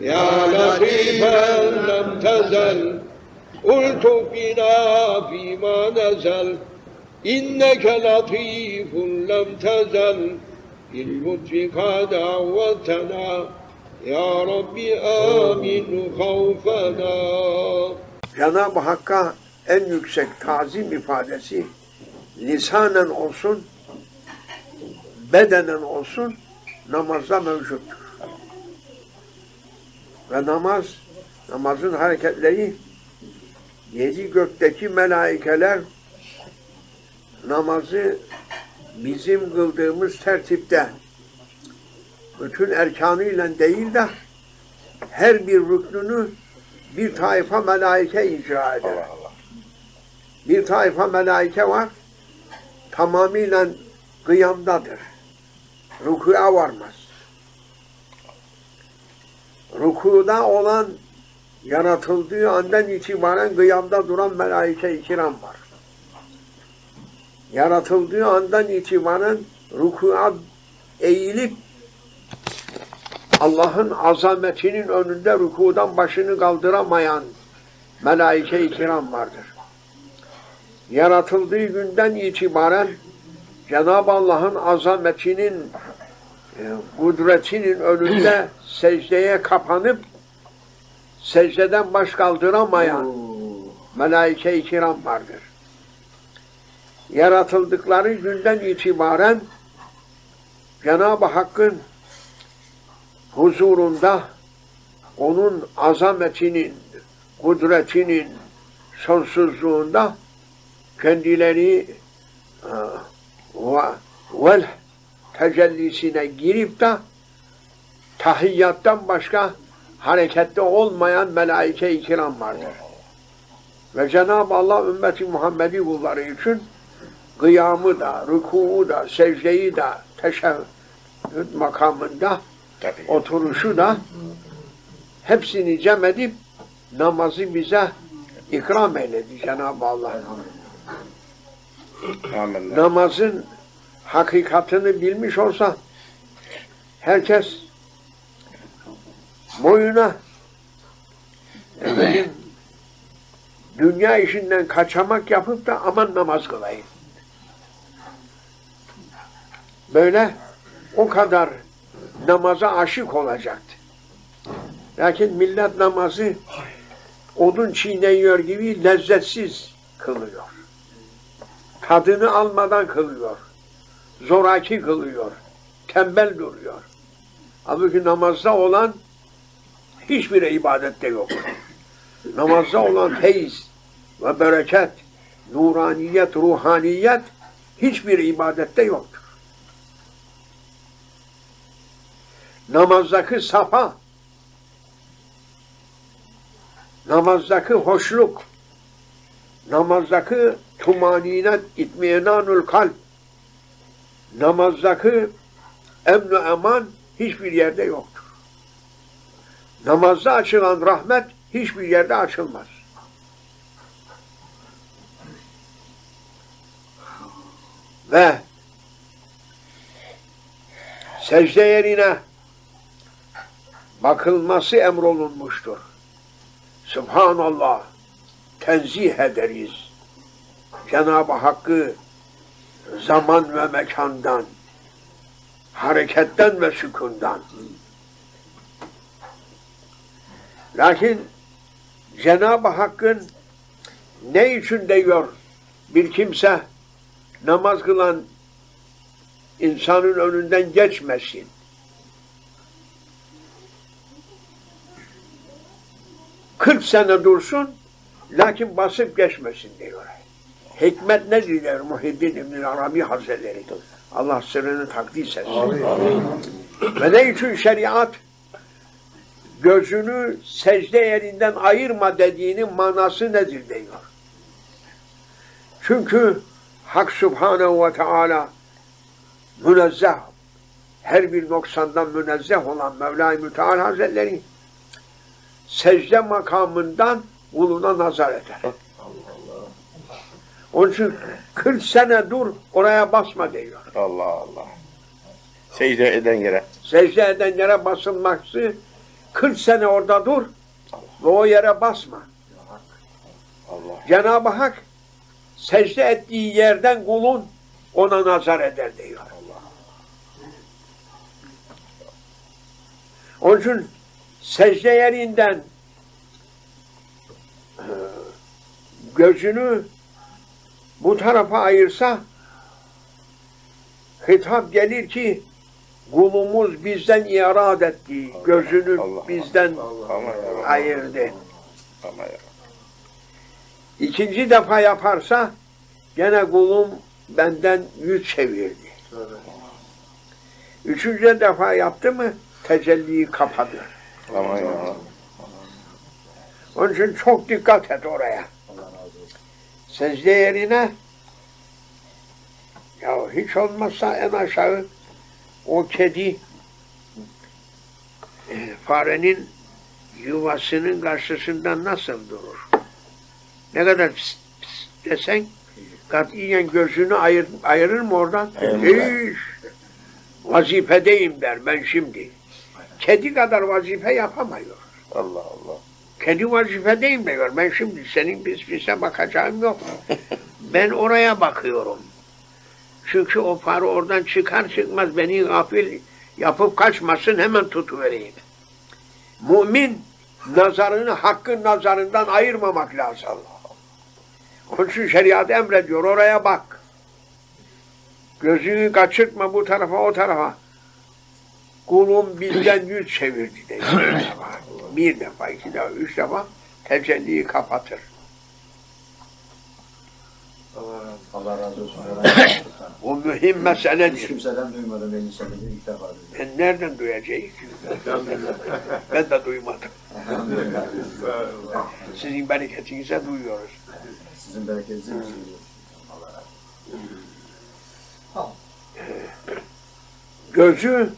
يا لطيفا لم تزل قلت بنا فيما نزل إنك لطيف لم تزل باللطف قد عودتنا يا رب آمن خوفنا Cenab-ı Hakk'a en yüksek tazim ifadesi lisanen olsun, bedenen olsun namazda mevcuttur. Ve namaz, namazın hareketleri yedi gökteki melaikeler namazı bizim kıldığımız tertipte bütün erkanıyla değil de her bir rüknünü bir taifa melaike icra eder. Bir taifa melaike var, tamamıyla kıyamdadır. Rükuya varmaz. Rükuda olan yaratıldığı andan itibaren kıyamda duran melaike-i var. Yaratıldığı andan itibaren rükuya eğilip Allah'ın azametinin önünde rükudan başını kaldıramayan melaike-i vardır. Yaratıldığı günden itibaren Cenab-ı Allah'ın azametinin, kudretinin önünde secdeye kapanıp secdeden baş kaldıramayan melaike-i kiram vardır. Yaratıldıkları günden itibaren Cenab-ı Hakk'ın huzurunda onun azametinin, kudretinin sonsuzluğunda kendileri e, ve vel tecellisine girip de tahiyyattan başka harekette olmayan melaike-i kiram vardır. Ve Cenab-ı Allah ümmeti Muhammedi kulları için kıyamı da, rükûu da, secdeyi de, teşehhüd makamında Tabii. oturuşu da hepsini cem edip namazı bize ikram eyledi Cenab-ı Allah. Amin. Namazın hakikatını bilmiş olsa herkes boyuna efendim, dünya işinden kaçamak yapıp da aman namaz kılayım. Böyle o kadar namaza aşık olacaktı. Lakin millet namazı odun çiğneyiyor gibi lezzetsiz kılıyor. Tadını almadan kılıyor. Zoraki kılıyor. Tembel duruyor. Halbuki namazda olan hiçbir ibadette yok. Namazda olan feyiz ve bereket, nuraniyet, ruhaniyet hiçbir ibadette yoktur. namazdaki safa, namazdaki hoşluk, namazdaki tumaninet, itmiyenanul kalp, namazdaki emn eman hiçbir yerde yoktur. Namazda açılan rahmet hiçbir yerde açılmaz. Ve secde yerine bakılması emrolunmuştur. Subhanallah, tenzih ederiz. Cenab-ı Hakk'ı zaman ve mekandan, hareketten ve sükundan. Lakin Cenab-ı Hakk'ın ne için diyor bir kimse namaz kılan insanın önünden geçmesin. Kırk sene dursun, lakin basıp geçmesin diyor. Hikmet nedir der Muhiddin İbn Arabi Hazretleri. Allah sırrını takdis etsin. Ve ne için şeriat gözünü secde yerinden ayırma dediğinin manası nedir diyor. Çünkü Hak Subhanehu ve Teala münezzeh, her bir noksandan münezzeh olan Mevla-i Müteal Hazretleri secde makamından kuluna nazar eder. Onun için 40 sene dur oraya basma diyor. Allah Allah. Secde eden yere. Secde eden yere basılması 40 sene orada dur ve o yere basma. Allah. Cenab-ı Hak secde ettiği yerden kulun ona nazar eder diyor. Onun için secde yerinden e, gözünü bu tarafa ayırsa hitap gelir ki kulumuz bizden irad etti. Gözünü Allah. bizden ya. ayırdı. İkinci defa yaparsa gene kulum benden yüz çevirdi. Üçüncü defa yaptı mı tecelliyi kapadı. Ama ya. Onun için çok dikkat et oraya. Secde yerine ya hiç olmazsa en aşağı o kedi e, farenin yuvasının karşısında nasıl durur? Ne kadar pis, pis desen katiyen gözünü ayır, ayırır mı oradan? Hiç. Vazifedeyim der ben şimdi. Kedi kadar vazife yapamıyor. Allah Allah. Kedi vazifedeyim diyor. Ben şimdi senin pis pise bakacağım yok. ben oraya bakıyorum. Çünkü o fare oradan çıkar çıkmaz beni gafil yapıp kaçmasın hemen tutuvereyim. Mümin nazarını hakkın nazarından ayırmamak lazım. Onun için şeriat emrediyor oraya bak. Gözünü kaçırtma bu tarafa o tarafa. Kulum bizden yüz çevirdi de. Bir defa, iki defa, üç defa tecelliyi kapatır. Allah razı olsun. Bu mühim Hiç meseledir. kimseden duymadım 50 senedir ilk defa duydum. Ben nereden duyacağız? ben de duymadım. Sizin bereketinize duyuyoruz. Sizin bereketinizi mi seviyoruz? Allah razı olsun. Gözü,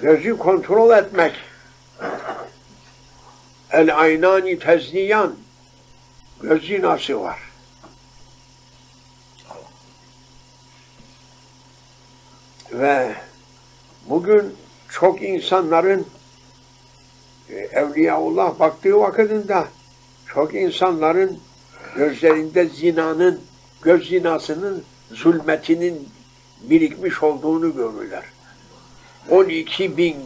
gözü kontrol etmek. El aynani tezniyan. Göz zinası var. Ve bugün çok insanların e, Evliyaullah baktığı vakitinde çok insanların gözlerinde zinanın, göz zinasının zulmetinin birikmiş olduğunu görürler. 12 bin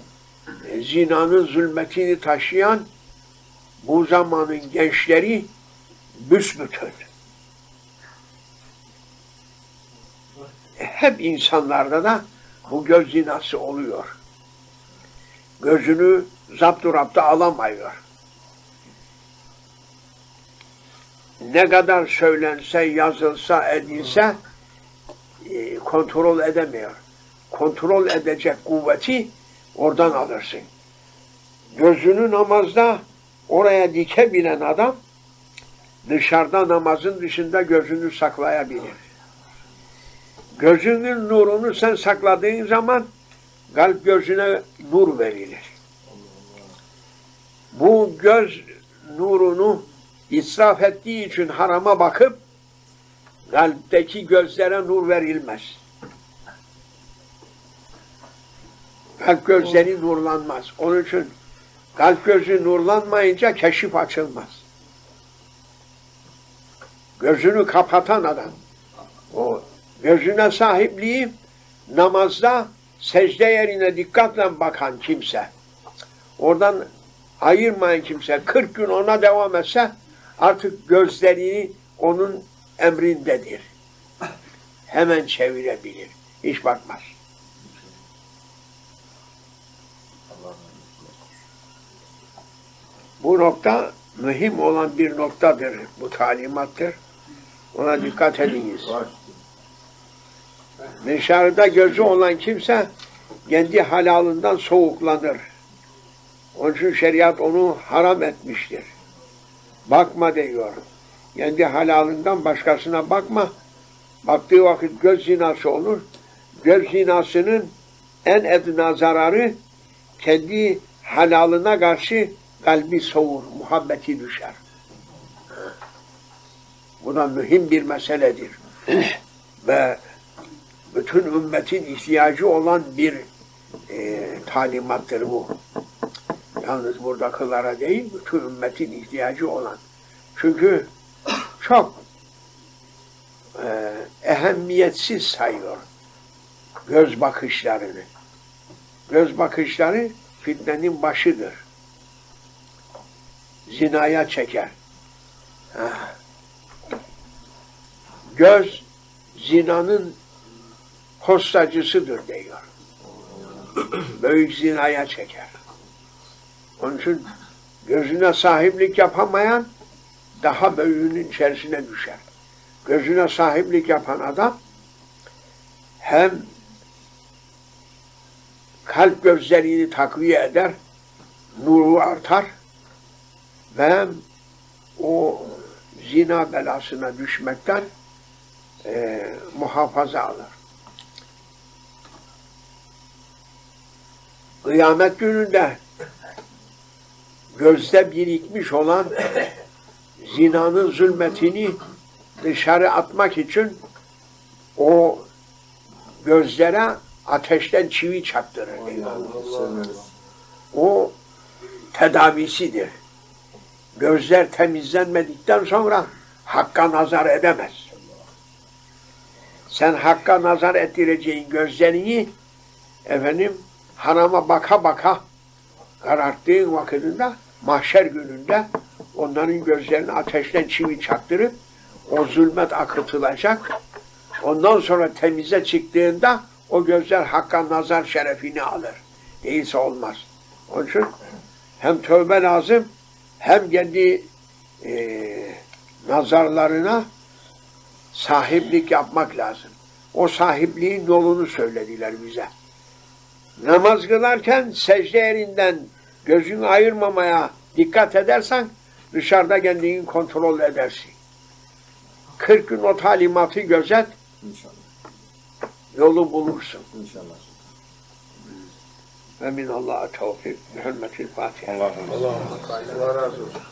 zinanın zulmetini taşıyan bu zamanın gençleri büsbütün. Hep insanlarda da bu göz zinası oluyor. Gözünü zapturapta alamıyor. Ne kadar söylense, yazılsa, edilse e, kontrol edemiyor. Kontrol edecek kuvveti oradan alırsın. Gözünü namazda oraya dikebilen adam dışarıda namazın dışında gözünü saklayabilir. Gözünün nurunu sen sakladığın zaman kalp gözüne nur verilir. Bu göz nurunu israf ettiği için harama bakıp kalpteki gözlere nur verilmez. Kalp gözleri nurlanmaz. Onun için kalp gözü nurlanmayınca keşif açılmaz. Gözünü kapatan adam, o gözüne sahipliği namazda secde yerine dikkatle bakan kimse, oradan ayırmayan kimse 40 gün ona devam etse artık gözlerini onun emrindedir. Hemen çevirebilir. Hiç bakmaz. Allah razı olsun. Bu nokta mühim olan bir noktadır. Bu talimattır. Ona dikkat ediniz. Dışarıda gözü olan kimse kendi halalından soğuklanır. Onun için şeriat onu haram etmiştir. Bakma diyor. Kendi halalından başkasına bakma. Baktığı vakit göz zinası olur. Göz zinasının en edna zararı kendi halalına karşı kalbi soğur, muhabbeti düşer. Bu da mühim bir meseledir. Ve bütün ümmetin ihtiyacı olan bir e, talimattır bu. Yalnız buradakılara değil, bütün ümmetin ihtiyacı olan. Çünkü çok e, ehemmiyetsiz sayıyor göz bakışlarını. Göz bakışları fitnenin başıdır. Zinaya çeker. Göz zinanın postacısıdır diyor. Büyük zinaya çeker. Onun için gözüne sahiplik yapamayan daha büyüğünün içerisine düşer. Gözüne sahiplik yapan adam hem kalp gözlerini takviye eder, nuru artar hem o zina belasına düşmekten e, muhafaza alır. Kıyamet gününde gözde birikmiş olan zinanın zulmetini dışarı atmak için o gözlere ateşten çivi çaktırır. O tedavisidir. Gözler temizlenmedikten sonra hakka nazar edemez. Sen hakka nazar ettireceğin gözlerini efendim harama baka baka kararttığın vakitinde mahşer gününde onların gözlerini ateşten çivi çaktırıp o zulmet akıtılacak. Ondan sonra temize çıktığında o gözler hakka nazar şerefini alır. Değilse olmaz. Onun için hem tövbe lazım hem kendi e, nazarlarına sahiplik yapmak lazım. O sahipliğin yolunu söylediler bize. Namaz kılarken secde yerinden gözünü ayırmamaya dikkat edersen dışarıda kendini kontrol edersin. 40 gün o talimatı gözet, İnşallah. yolu bulursun. İnşallah. Ve min Allah'a tevfik. Hürmetil Fatiha. Allah'ım. Allah razı olsun.